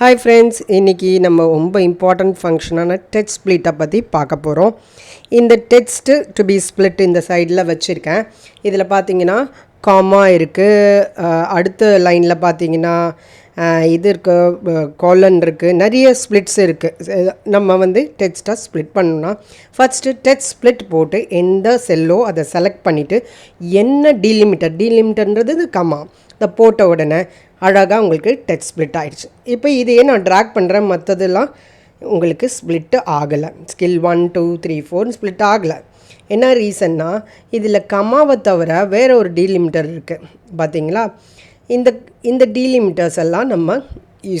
Hi friends இன்றைக்கி நம்ம ரொம்ப இம்பார்ட்டண்ட் ஃபங்க்ஷனான டெச் ஸ்ப்ளிட்டை பற்றி பார்க்க போகிறோம் இந்த டெக்ஸ்ட்டு டு பி ஸ்ப்ளிட் இந்த சைடில் வச்சுருக்கேன். இதில் பார்த்தீங்கன்னா காமா இருக்குது அடுத்த லைனில் பார்த்தீங்கன்னா இது இருக்குது கோலன் இருக்குது நிறைய ஸ்ப்ளிட்ஸ் இருக்குது நம்ம வந்து டெக்ஸ்ட்டாக ஸ்ப்ளிட் பண்ணணும்னா ஃபஸ்ட்டு டெக்ஸ்ட் ஸ்ப்ளிட் போட்டு எந்த செல்லோ அதை செலக்ட் பண்ணிவிட்டு என்ன டீலிமிட்டர் டீலிமிட்டர்ன்றது இது கமா இதை போட்ட உடனே அழகாக உங்களுக்கு டச் ஸ்ப்ளிட் ஆகிடுச்சு இப்போ இதையே நான் ட்ராக் பண்ணுறேன் மற்றதெல்லாம் உங்களுக்கு ஸ்ப்ளிட்டு ஆகலை. Skill one two three four split ஆகலை. என்ன ரீசன்னா இதில் கமாவை தவிர வேறு ஒரு டீலிமிட்டர் இருக்குது பார்த்தீங்களா இந்த இந்த டீலிமிட்டர்ஸ் எல்லாம் நம்ம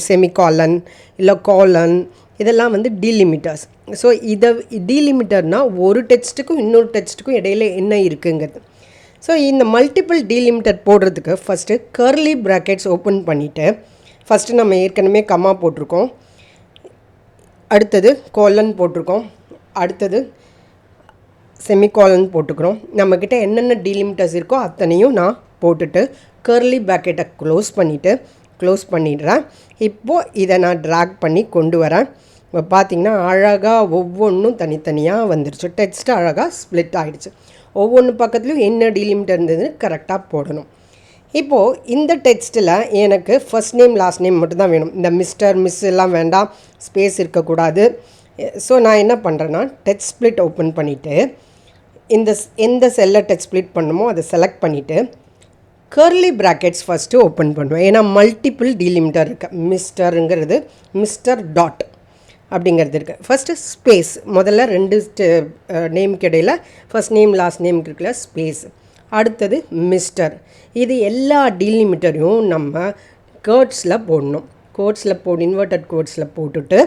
செமிகாலன் இல்லை காலன் இதெல்லாம் வந்து டீலிமிட்டர்ஸ் ஸோ இதை டீலிமிட்டர்னால் ஒரு டெக்ஸ்ட்டுக்கும் இன்னொரு டெக்ஸ்ட்டுக்கும் இடையில என்ன இருக்குங்கிறது. ஸோ இந்த மல்டிபிள் டீலிமிட்டர் போடுறதுக்கு ஃபஸ்ட்டு கர்லி ப்ராக்கெட்ஸ் ஓப்பன் பண்ணிவிட்டு ஃபஸ்ட்டு நம்ம ஏற்கனவே கம்மா போட்டிருக்கோம். அடுத்தது கோலன் போட்டிருக்கோம். அடுத்தது செமிகாலன் போட்டுக்கிறோம். நம்மக்கிட்ட என்னென்ன டீலிமிட்டர்ஸ் இருக்கோ அத்தனையும் நான் போட்டுட்டு கர்லி ப்ராக்கெட்டை க்ளோஸ் பண்ணிவிட்டு க்ளோஸ் பண்ணிடுறேன். இப்போது இதை நான் ட்ராக் பண்ணி கொண்டு வரேன். இப்போ பார்த்திங்கன்னா அழகாக ஒவ்வொன்றும் தனித்தனியாக வந்துருச்சு. டெக்ஸ்ட் அழகாக ஸ்ப்ளிட் ஆகிடுச்சு ஒவ்வொன்று பக்கத்துலையும் என்ன டீலிமிட்டர் இருந்ததுன்னு கரெக்டாக போடணும். இப்போது இந்த டெக்ஸ்ட்டில் எனக்கு ஃபர்ஸ்ட் நேம் லாஸ்ட் நேம் மட்டும்தான் வேணும். இந்த மிஸ்டர் மிஸ் எல்லாம் வேண்டாம். ஸ்பேஸ் இருக்கக்கூடாது. ஸோ நான் என்ன பண்ணுறேன்னா டச் ஸ்ப்ளிட் ஓப்பன் பண்ணிவிட்டு இந்த எந்த செல்லை டச் ஸ்ப்ளிட் பண்ணுமோ அதை செலக்ட் பண்ணிவிட்டு கர்லி ப்ராக்கெட்ஸ் ஃபஸ்ட்டு ஓப்பன் பண்ணுவேன். ஏன்னா மல்டிபிள் டீலிமிட்டர் இருக்குது மிஸ்டருங்கிறது மிஸ்டர் டாட் அப்படிங்கிறது இருக்குது ஃபஸ்ட்டு ஸ்பேஸ் முதல்ல ரெண்டு நேமுக்கு இடையில் ஃபர்ஸ்ட் நேம் லாஸ்ட் நேமுக்கு இருக்குல்ல ஸ்பேஸ் அடுத்தது மிஸ்டர் இது எல்லா டீலிமிட்டரையும் நம்ம கேர்ட்ஸில் போடணும். கோட்ஸில் போடு இன்வெர்டட் கோட்ஸில் போட்டுட்டு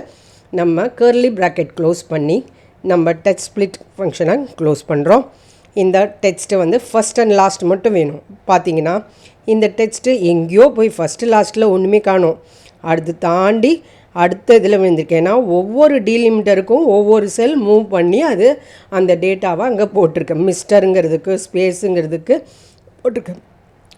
நம்ம கேர்லி ப்ராக்கெட் க்ளோஸ் பண்ணி நம்ம டச் ஸ்ப்ளிட் ஃபங்க்ஷனை க்ளோஸ் பண்ணுறோம் இந்த டெக்ஸ்ட்டு வந்து ஃபஸ்ட் அண்ட் லாஸ்ட் மட்டும் வேணும். பார்த்தீங்கன்னா இந்த டெக்ஸ்ட்டு எங்கேயோ போய் ஃபஸ்ட்டு லாஸ்ட்டில் ஒன்றுமே காணும். அடுத்து தாண்டி அடுத்த இதில் விழுந்திருக்கு ஏன்னா ஒவ்வொரு டீலிமிட்டருக்கும் ஒவ்வொரு செல் மூவ் பண்ணி அது அந்த டேட்டாவை அங்கே போட்டிருக்கேன் மிஸ்டருங்கிறதுக்கு ஸ்பேஸுங்கிறதுக்கு போட்டிருக்கேன்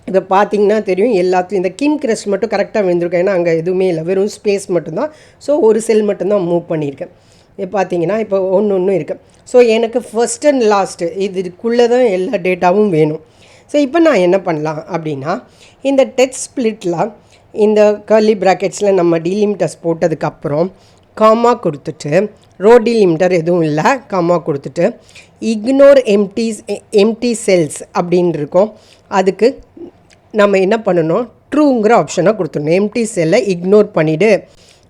இதை பார்த்தீங்கன்னா தெரியும் எல்லாத்தையும் இந்த கிம் கிரஷ் மட்டும் கரெக்டாக விழுந்திருக்கேன் ஏன்னா அங்கே எதுவுமே இல்லை. வெறும் ஸ்பேஸ் மட்டும்தான். ஸோ ஒரு செல் மட்டும்தான் மூவ் பண்ணியிருக்கேன். இப்போ பார்த்தீங்கன்னா இப்போ ஒன்று ஒன்றும் இருக்குது ஸோ எனக்கு ஃபர்ஸ்ட் அண்ட் லாஸ்ட்டு இதுக்குள்ளே தான் எல்லா டேட்டாவும் வேணும். ஸோ இப்போ நான் என்ன பண்ணலாம் அப்படின்னா இந்த டெக்ஸ்ட் ஸ்ப்ளிட்டில் இந்த கர்லி ப்ராக்கெட்ஸில் நம்ம டீலிமிட்டர்ஸ் போட்டதுக்கப்புறம் காமா கொடுத்துட்டு ரோ டீலிமிட்டர் எதுவும் இல்லை காமா கொடுத்துட்டு இக்னோர் எம்டிஸ் எம்டி செல்ஸ் அப்படின்னு இருக்கும். அதுக்கு நம்ம என்ன பண்ணணும்? ட்ரூங்கிற ஆப்ஷனை கொடுத்துடணும். எம்டி செல்லை இக்னோர் பண்ணிவிடு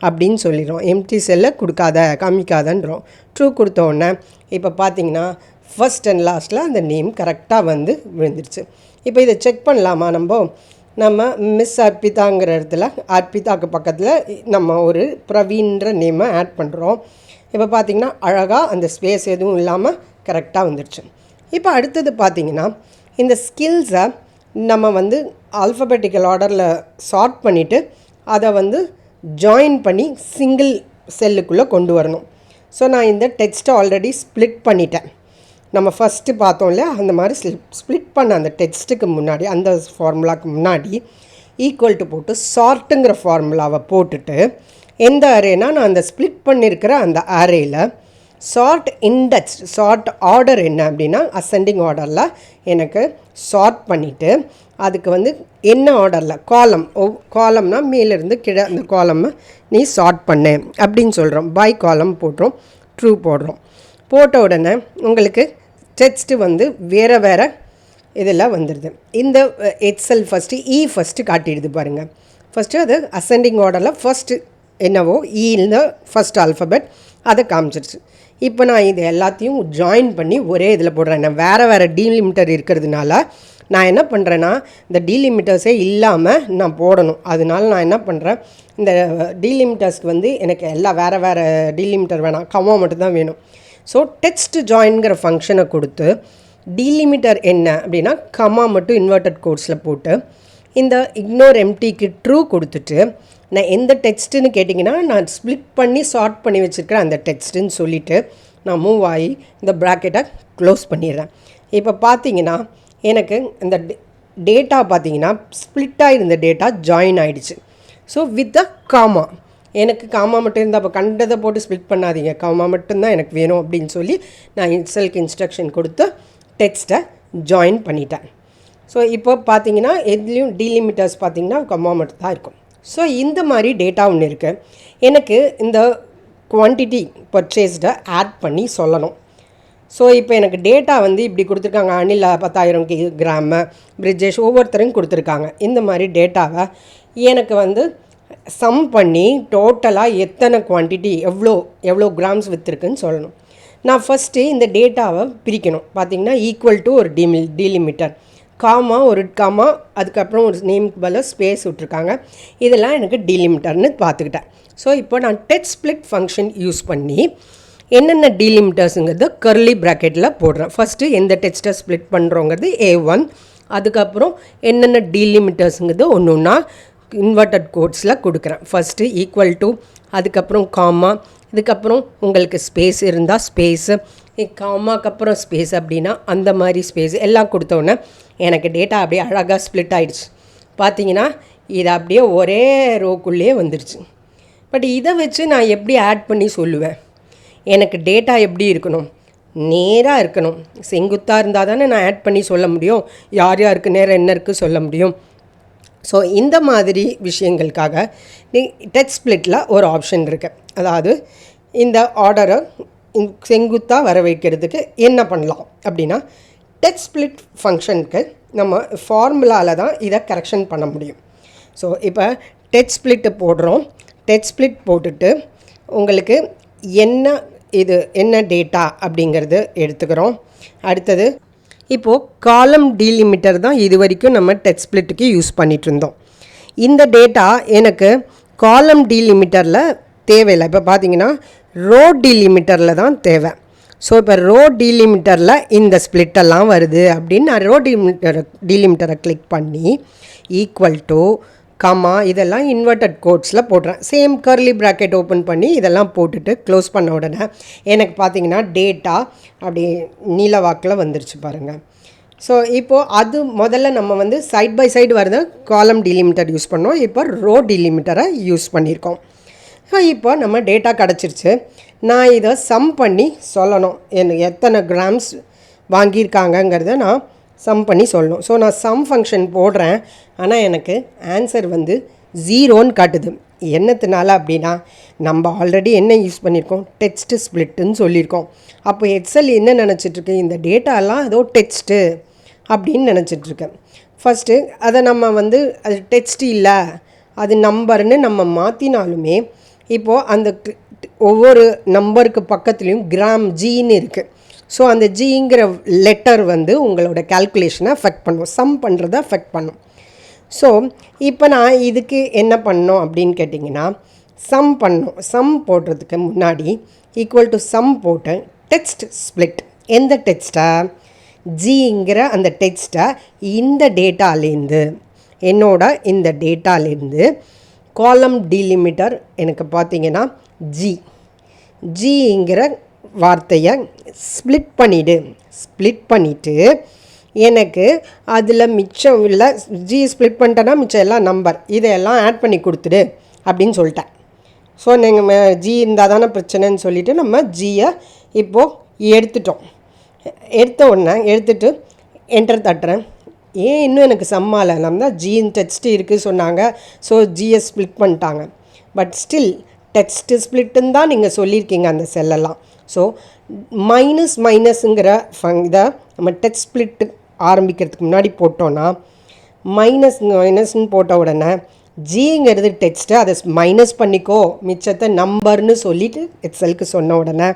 அப்படின்னு சொல்லிடுறோம். எம்டி செல்லை கொடுக்காத காமிக்காதன்றோம். ட்ரூ கொடுத்தோடனே இப்போ பார்த்தீங்கன்னா ஃபர்ஸ்ட் அண்ட் லாஸ்ட்டில் அந்த நேம் கரெக்டாக வந்து விழுந்துருச்சு. இப்போ இதை செக் பண்ணலாமா நம்ம? நம்ம மிஸ் அர்ப்பிதாங்கிற இடத்துல அர்ப்பிதாக்கு பக்கத்தில் நம்ம ஒரு பிரவீன்ற நேமை ஆட் பண்ணுறோம் இப்போ பார்த்தீங்கன்னா அழகாக அந்த ஸ்பேஸ் எதுவும் இல்லாமல் கரெக்டாக வந்துடுச்சு இப்போ அடுத்தது பார்த்திங்கன்னா இந்த ஸ்கில்ஸை நம்ம வந்து ஆல்ஃபபெட்டிக்கல் ஆர்டரில் சார்ட் பண்ணிவிட்டு அதை வந்து ஜாயின் பண்ணி சிங்கிள் செல்லுக்குள்ளே கொண்டு வரணும். ஸோ நான் இந்த டெக்ஸ்ட்டை ஆல்ரெடி ஸ்ப்ளிட் பண்ணிட்டேன். நம்ம ஃபஸ்ட்டு பார்த்தோம்ல அந்த மாதிரி ஸ்ப்ளிட் பண்ண அந்த டெக்ஸ்ட்டுக்கு முன்னாடி அந்த ஃபார்முலாக்கு முன்னாடி ஈக்குவல் டு போட்டு சார்ட்டுங்கிற ஃபார்முலாவை போட்டுட்டு எந்த அரேனா நான் அந்த ஸ்ப்ளிட் பண்ணியிருக்கிற அந்த அரேயில் சார்ட் இண்டெக்ஸ் சார்ட் ஆர்டர் என்ன அப்படின்னா அசெண்டிங் ஆர்டரில் எனக்கு சார்ட் பண்ணிவிட்டு அதுக்கு வந்து என்ன ஆர்டரில் காலம் ஓ காலம்னா மேலேருந்து கிழ அந்த காலம்மை நீ சார்ட் பண்ணு அப்படின்னு சொல்கிறோம் பை காலம் போடுறோம். ட்ரூ போடுறோம். போட்ட உடனே உங்களுக்கு டெக்ஸ்ட்டு வந்து வேறு வேறு இதில் வந்துடுது இந்த எக்ஸல் ஃபஸ்ட்டு இ ஃபஸ்ட்டு காட்டிடுது பாருங்கள் ஃபஸ்ட்டு அது அசெண்டிங் ஆர்டரில் ஃபஸ்ட்டு என்னவோ இந்த ஃபஸ்ட் ஆல்ஃபபெட் அதை காமிச்சிருச்சு. இப்போ நான் இது எல்லாத்தையும் ஜாயின் பண்ணி ஒரே இதில் போடுறேன். நான் வேறு வேறு டீலிமிட்டர் இருக்கிறதுனால நான் என்ன பண்ணுறேன்னா இந்த டீலிமிட்டர்ஸே இல்லாமல் நான் போடணும். அதனால நான் என்ன பண்ணுறேன் இந்த டீலிமிட்டர்ஸ்க்கு வந்து எனக்கு எல்லா வேறு வேறு டீலிமிட்டர் வேணாம். கம்மா மட்டும்தான் வேணும். ஸோ டெக்ஸ்ட் ஜாயின்கிற ஃபங்க்ஷனை கொடுத்து டீலிமிட்டர் என்ன அப்படின்னா கமா மட்டும் இன்வெர்டட் கோட்ஸில் போட்டு இந்த இக்னோர் எம்டிக்கு ட்ரூ கொடுத்துட்டு நான் எந்த டெக்ஸ்ட்டுன்னு கேட்டிங்கன்னா நான் ஸ்ப்ளிட் பண்ணி சார்ட் பண்ணி வச்சுருக்கிறேன் அந்த டெக்ஸ்ட்டுன்னு சொல்லிவிட்டு நான் மூவ் ஆகி இந்த ப்ராக்கெட்டை க்ளோஸ் பண்ணிடுறேன். இப்போ பார்த்தீங்கன்னா எனக்கு இந்த டேட்டா பார்த்தீங்கன்னா ஸ்ப்ளிட்டாக இருந்த டேட்டா ஜாயின் ஆகிடுச்சு ஸோ வித் அ காமா எனக்கு காமா மட்டும் இருந்தால் அப்போ கண்டதை போட்டு ஸ்ப்ளிட் பண்ணாதீங்க. காமா மட்டும்தான் எனக்கு வேணும் அப்படின்னு சொல்லி நான் எக்ஸலுக்கு இன்ஸ்ட்ரக்ஷன் கொடுத்து டெக்ஸ்ட்டை ஜாயின் பண்ணிட்டேன். ஸோ இப்போ பார்த்தீங்கன்னா எதுலேயும் டீலிமிட்டர்ஸ் பார்த்தீங்கன்னா கம்மா மட்டும் தான் இருக்கும். ஸோ இந்த மாதிரி டேட்டா ஒன்று இருக்குது எனக்கு இந்த குவான்டிட்டி பர்ச்சேஸ்டை ஆட் பண்ணி சொல்லணும். ஸோ இப்போ எனக்கு டேட்டா வந்து இப்படி கொடுத்துருக்காங்க. அனில் பத்தாயிரம் கி கிராமு பிரிஜேஷ் ஒவ்வொருத்தரும் கொடுத்துருக்காங்க. இந்த மாதிரி டேட்டாவை எனக்கு வந்து சம் பண்ணி டோட்டலாக எத்தனை குவான்டிட்டி எவ்வளோ எவ்வளோ கிராம்ஸ் விற்றுருக்குன்னு சொல்லணும். நான் ஃபஸ்ட்டு இந்த டேட்டாவை பிரிக்கணும். பார்த்தீங்கன்னா ஈக்குவல் டு ஒரு டிமி டிலிமிட்டர் காமா ஒரு காமா அதுக்கப்புறம் ஒரு நேமுக்கு பதிலாக ஸ்பேஸ் விட்ருக்காங்க இதெல்லாம் எனக்கு டிலிமிட்டர்னு பார்த்துக்கிட்டேன். ஸோ இப்போ நான் டெட் ஸ்ப்ளிட் ஃபங்க்ஷன் யூஸ் பண்ணி என்னென்ன டீலிமிட்டர்ஸுங்கிறது கர்லி ப்ராக்கெட்டில் போடுறேன். ஃபஸ்ட்டு எந்த டெக்ஸ்ட்டை ஸ்ப்ளிட் பண்ணுறோங்கிறது ஏ ஒன் அதுக்கப்புறம் என்னென்ன டீலிமிட்டர்ஸுங்கிறது ஒன்று ஒன்றா இன்வெர்டட் கோட்ஸில் கொடுக்குறேன். ஃபஸ்ட்டு ஈக்குவல் டு அதுக்கப்புறம் காமா இதுக்கப்புறம் உங்களுக்கு ஸ்பேஸ் இருந்தால் ஸ்பேஸு காமாக்கு அப்புறம் ஸ்பேஸ் அப்படின்னா அந்த மாதிரி ஸ்பேஸ் எல்லாம் கொடுத்தோன்னே எனக்கு டேட்டா அப்படியே அழகாக ஸ்ப்ளிட் ஆகிடுச்சு பார்த்தீங்கன்னா இது அப்படியே ஒரே ரோக்குள்ளேயே வந்துடுச்சு பட் இதை வச்சு நான் எப்படி ஆட் பண்ணி சொல்லுவேன்? எனக்கு டேட்டா எப்படி இருக்கணும்? நேராக இருக்கணும். செங்குத்தாக இருந்தால் தானே நான் ஆட் பண்ணி சொல்ல முடியும்? யார் யாருக்கு நேரம் என்ன இருக்குது சொல்ல முடியும்? ஸோ இந்த மாதிரி விஷயங்களுக்காக நீ டச் ஸ்ப்ளிட்டில் ஒரு ஆப்ஷன் இருக்குது அதாவது இந்த ஆர்டரை செங்குத்தாக வர வைக்கிறதுக்கு என்ன பண்ணலாம்? அப்படின்னா டச் ஸ்ப்ளிட் ஃபங்க்ஷனுக்கு நம்ம ஃபார்முலாவில் தான் இதை கரெக்ஷன் பண்ண முடியும். ஸோ இப்போ டெச் ஸ்பிளிட்டு போடுறோம். டெச் ஸ்ப்ளிட் போட்டுட்டு உங்களுக்கு என்ன இது என்ன டேட்டா அப்படிங்கிறது எடுத்துக்கிறோம். அடுத்தது இப்போது காலம் டீலிமிட்டர் தான் இது வரைக்கும் நம்ம டெட் ஸ்ப்ளிட்டுக்கு யூஸ் பண்ணிகிட்டு இருந்தோம் இந்த டேட்டா எனக்கு காலம் டீலிமிட்டரில் தேவையில்லை. இப்போ பார்த்தீங்கன்னா ரோ டீலிமிட்டரில் தான் தேவை. ஸோ இப்போ ரோ டீலிமிட்டரில் இந்த ஸ்ப்ளிட்டெல்லாம் வருது அப்படின்னு நான் ரோ டீலிமிட்டரை டீலிமிட்டரை கிளிக் பண்ணி ஈக்குவல் டு கமா இதெல்லாம் இன்வெர்டட் கோட்ஸில் போடுறேன். சேம் கர்லி ப்ராக்கெட் ஓப்பன் பண்ணி இதெல்லாம் போட்டுட்டு க்ளோஸ் பண்ண உடனே எனக்கு பார்த்தீங்கன்னா டேட்டா அப்படி நீல வாக்கில் வந்துருச்சு பாருங்கள் ஸோ இப்போது அது முதல்ல நம்ம வந்து சைட் பை சைடு வரத காலம் டிலிமிட்டர் யூஸ் பண்ணோம். இப்போ ரோ டிலிமிட்டரை யூஸ் பண்ணியிருக்கோம். ஸோ இப்போ நம்ம டேட்டா கிடச்சிருச்சு. நான் இதை சம் பண்ணி சொல்லணும். எனக்கு எத்தனை கிராம்ஸ் வாங்கியிருக்காங்கங்கிறத நான் சம் பண்ணி சொல்லணும். ஸோ நான் சம் ஃபங்க்ஷன் போடுறேன். ஆனால் எனக்கு ஆன்சர் வந்து ஜீரோன்னு காட்டுது. என்னத்தினால அப்படின்னா நம்ம ஆல்ரெடி என்ன யூஸ் பண்ணியிருக்கோம் டெக்ஸ்ட்டு ஸ்ப்ளிட்டுன்னு சொல்லியிருக்கோம் அப்போ எக்ஸல் என்ன நினச்சிட்ருக்கு? இந்த டேட்டாலாம் ஏதோ டெக்ஸ்ட்டு அப்படின்னு நினச்சிட்ருக்கேன் ஃபஸ்ட்டு அதை நம்ம வந்து அது டெக்ஸ்ட் இல்லை. அது நம்பர்னு நம்ம மாற்றினாலுமே இப்போது அந்த ஒவ்வொரு நம்பருக்கு பக்கத்துலேயும் கிராம் ஜின்னு இருக்குது ஸோ அந்த ஜிங்கிற லெட்டர் வந்து உங்களோட கேல்குலேஷனை அஃபெக்ட் பண்ணும். சம் பண்ணுறத அஃபெக்ட் பண்ணும். ஸோ இப்போ நான் இதுக்கு என்ன பண்ணோம் அப்படின்னு கேட்டிங்கன்னா சம் பண்ணோம். சம் போடுறதுக்கு முன்னாடி ஈக்குவல் டு சம் போட்டு டெக்ஸ்ட் ஸ்ப்ளிட் எந்த டெக்ஸ்ட்டை ஜிங்கிற அந்த டெக்ஸ்ட்டை இந்த டேட்டாலேருந்து என்னோட இந்த டேட்டாலேருந்து காலம் டிலிமிட்டர் எனக்கு பார்த்தீங்கன்னா ஜி ஜிங்கிற வார்த்தையை ஸ்ப்ளிட் பண்ணிவிடு ஸ்ப்ளிட் பண்ணிவிட்டு எனக்கு அதில் மிச்சம் இல்லை ஜி ஸ்ப்ளிட் பண்ணிட்டேன்னா மிச்சம் எல்லாம் நம்பர் இதையெல்லாம் ஆட் பண்ணி கொடுத்துடு அப்படின்னு சொல்லிட்டேன். ஸோ நீங்கள் ஜி இருந்தால் தானே பிரச்சனைன்னு சொல்லிவிட்டு நம்ம ஜியை இப்போது எடுத்துட்டோம். எடுத்த உடனே எடுத்துட்டு என்டர் தட்டுறேன். ஏன் இன்னும் எனக்கு சம்மால நம்ம தான் ஜியின் டெக்ஸ்ட் இருக்குது சொன்னாங்க. ஸோ ஜியை ஸ்ப்ளிட் பண்ணிட்டாங்க. பட் ஸ்டில் டெக்ஸ்ட்டு ஸ்ப்ளிட்டுன்னு தான் நீங்கள் சொல்லியிருக்கீங்க அந்த செல்லெல்லாம் ஸோ மைனஸ் மைனஸுங்கிற ஃபங் இதை நம்ம டெக்ஸ்ட் ஸ்ப்ளிட்டு ஆரம்பிக்கிறதுக்கு முன்னாடி போட்டோன்னா மைனஸ் மைனஸ்ன்னு போட்ட உடனே ஜிங்கிறது டெக்ஸ்ட்டு அதை மைனஸ் பண்ணிக்கோ மிச்சத்தை நம்பர்னு சொல்லிட்டு எக்ஸலுக்கு சொன்ன உடனே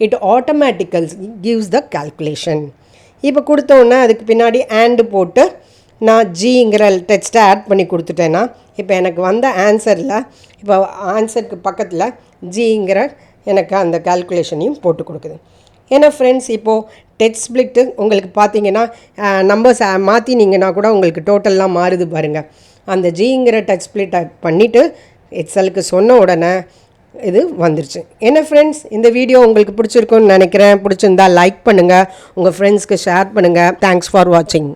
it automatically gives the calculation இப்போ கொடுத்த உடனே அதுக்கு பின்னாடி ஆண்டு போட்டு நான் ஜிங்கிற டெக்ஸ்ட்டை ஆட் பண்ணி கொடுத்துட்டேன்னா இப்போ எனக்கு வந்த ஆன்சரில் இப்போ ஆன்சருக்கு பக்கத்தில் ஜிங்கிற எனக்கு அந்த கால்குலேஷனையும் போட்டு கொடுக்குது. ஏன்னா ஃப்ரெண்ட்ஸ் இப்போது டெக்ஸ்ட் ஸ்பிளிட்டு உங்களுக்கு பார்த்தீங்கன்னா நம்பர்ஸ் மாற்றினீங்கன்னா கூட உங்களுக்கு டோட்டல்லாம் மாறுது பாருங்கள் அந்த ஜிங்கிற டச் ஸ்ப்ளிட் பண்ணிவிட்டு எக்ஸலுக்கு சொன்ன உடனே இது வந்துருச்சு. என்ன ஃப்ரெண்ட்ஸ் இந்த வீடியோ உங்களுக்கு பிடிச்சிருக்குன்னு நினைக்கிறேன். பிடிச்சிருந்தா லைக் பண்ணுங்கள் உங்கள் ஃப்ரெண்ட்ஸ்க்கு ஷேர் பண்ணுங்கள் தேங்க்ஸ் ஃபார் வாட்சிங்